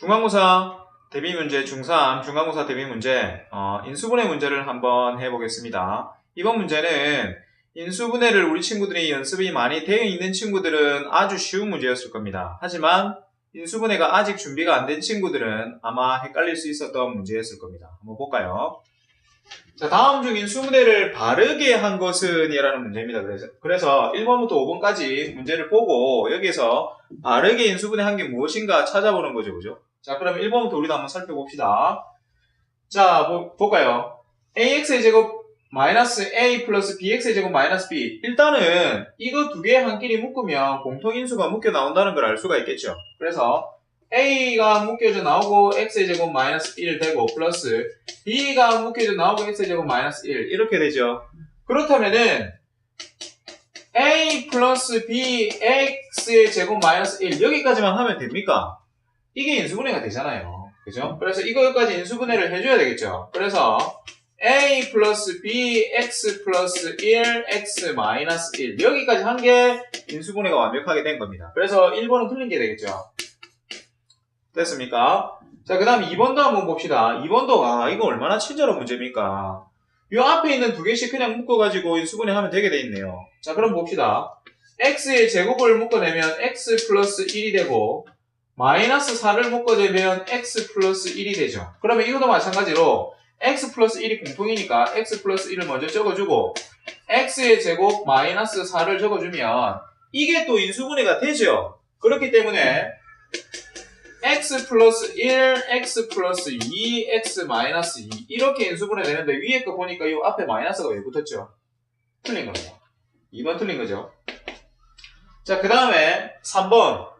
중간고사 대비 문제 중3 중간고사 대비 문제 어, 인수분해 문제를 한번 해보겠습니다. 이번 문제는 인수분해를 우리 친구들이 연습이 많이 되어 있는 친구들은 아주 쉬운 문제였을 겁니다. 하지만 인수분해가 아직 준비가 안 된 친구들은 아마 헷갈릴 수 있었던 문제였을 겁니다. 한번 볼까요? 자, 다음 중 인수분해를 바르게 한 것은 이라는 문제입니다. 그래서, 그래서 1번부터 5번까지 문제를 보고 여기에서 바르게 인수분해 한 게 무엇인가 찾아보는 거죠. 그죠? 자, 그럼 1번부터 우리도 한번 살펴봅시다. 자, 뭐, 볼까요? ax의 제곱 마이너스 a 플러스 bx의 제곱 마이너스 b. 일단은 이거 두개 한끼리 묶으면 공통인수가 묶여 나온다는 걸 알 수가 있겠죠. 그래서 a가 묶여져 나오고 x의 제곱 마이너스 1 되고 플러스 b가 묶여져 나오고 x의 제곱 마이너스 1 이렇게 되죠. 그렇다면은 a 플러스 b x의 제곱 마이너스 1 여기까지만 하면 됩니까? 이게 인수분해가 되잖아요. 그죠? 그래서 이거까지 인수분해를 해줘야 되겠죠. 그래서 a 플러스 b x 플러스 1 x 마이너스 1 여기까지 한 게 인수분해가 완벽하게 된 겁니다. 그래서 1번은 틀린 게 되겠죠. 됐습니까? 자, 그 다음 2번도 한번 봅시다. 2번도, 아, 이거 얼마나 친절한 문제입니까? 이 앞에 있는 두 개씩 그냥 묶어가지고 인수분해 하면 되게 돼 있네요. 자, 그럼 봅시다. x의 제곱을 묶어내면 x 플러스 1이 되고, 마이너스 4를 묶어내면 x 플러스 1이 되죠. 그러면 이것도 마찬가지로 x 플러스 1이 공통이니까 x 플러스 1을 먼저 적어주고, x의 제곱 마이너스 4를 적어주면, 이게 또 인수분해가 되죠. 그렇기 때문에, x 플러스 1, x 플러스 2, x 마이너스 2 이렇게 인수분해 되는데 위에 거 보니까 이 앞에 마이너스가 왜 붙었죠? 틀린 겁니다. 2번 틀린 거죠. 자, 그 다음에 3번.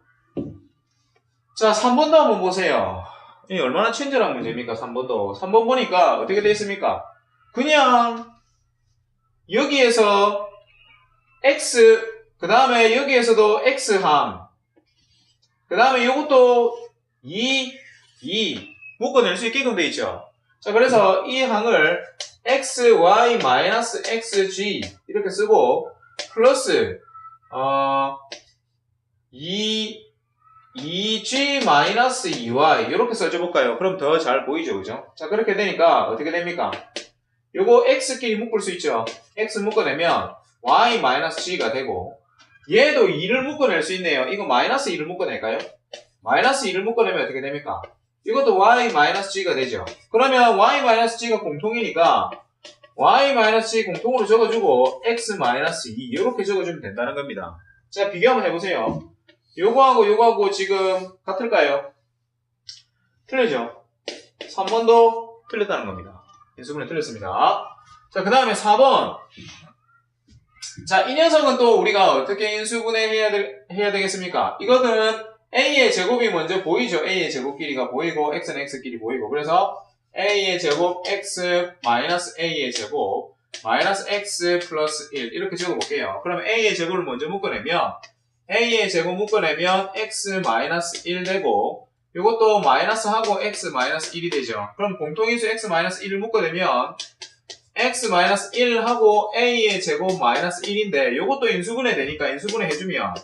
자, 3번도 한번 보세요. 이 얼마나 친절한 문제입니까? 3번도. 3번 보니까 어떻게 되어 있습니까? 그냥 여기에서 x, 그 다음에 여기에서도 x항, 그 다음에 이것도 2, 2 묶어낼 수 있게끔 돼 있죠. 자, 그래서 이 항을 x, y, x, g 이렇게 쓰고 플러스 어 2, 2g 마이너스 2y 이렇게 써줘볼까요? 그럼 더 잘 보이죠, 그죠? 자, 그렇게 되니까 어떻게 됩니까? 요거 x끼리 묶을 수 있죠. x 묶어내면 y 마이너스 g가 되고 얘도 2를 묶어낼 수 있네요. 이거 마이너스 2를 묶어낼까요? 마이너스 2를 묶어내면 어떻게 됩니까? 이것도 y 마이너스 g가 되죠. 그러면 y 마이너스 g가 공통이니까 y 마이너스 g 공통으로 적어주고 x 마이너스 2 이렇게 적어주면 된다는 겁니다. 자 비교 한번 해보세요. 요거하고 요거하고 지금 같을까요? 틀리죠? 3번도 틀렸다는 겁니다. 인수분해 틀렸습니다. 자 그 다음에 4번 자 이 녀석은 또 우리가 어떻게 인수분해 해야, 되, 해야 되겠습니까? 이거는 a의 제곱이 먼저 보이죠. a의 제곱 길이가 보이고 x는 x끼리 보이고 그래서 a의 제곱 x 마이너스 a의 제곱 마이너스 x 플러스 1 이렇게 적어볼게요. 그러면 a의 제곱을 먼저 묶어내면 a의 제곱 묶어내면 x 마이너스 1 되고 이것도 마이너스 하고 x 마이너스 1이 되죠. 그럼 공통인수 x 마이너스 1을 묶어내면 x 마이너스 1 하고 a의 제곱 마이너스 1인데 이것도 인수분해 되니까 인수분해 해주면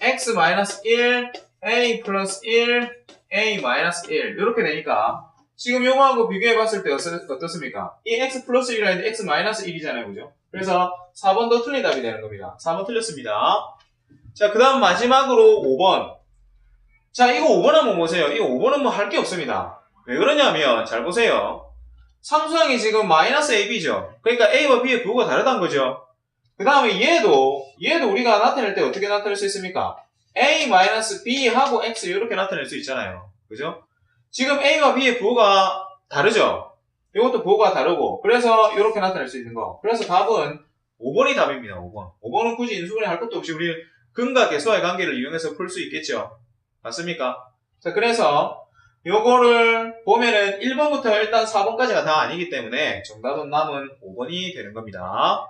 x 마이너스 1 a 플러스 1, a 마이너스 1 이렇게 되니까 지금 요거하고 비교해봤을 때 어떻습니까? 이 x 플러스 1이라 했는데 x 마이너스 1이잖아요. 그죠? 그래서 4번도 틀린 답이 되는 겁니다. 4번 틀렸습니다. 자, 그 다음 마지막으로 5번. 자, 이거 5번 한번 보세요. 이거 5번은 뭐 할 게 없습니다. 왜 그러냐면, 잘 보세요. 상수항이 지금 마이너스 ab죠. 그러니까 a와 b의 부호가 다르다는 거죠. 그 다음에 얘도, 얘도 우리가 나타낼 때 어떻게 나타낼 수 있습니까? a-b 하고 x 이렇게 나타낼 수 있잖아요. 그죠? 지금 a와 b의 부호가 다르죠? 이것도 부호가 다르고 그래서 이렇게 나타낼 수 있는 거. 그래서 답은 5번이 답입니다. 5번. 5번은 굳이 인수분해 할 것도 없이 우리 근과 계수와의 관계를 이용해서 풀 수 있겠죠. 맞습니까? 자, 그래서 요거를 보면은 1번부터 일단 4번까지가 다 아니기 때문에 정답은 남은 5번이 되는 겁니다.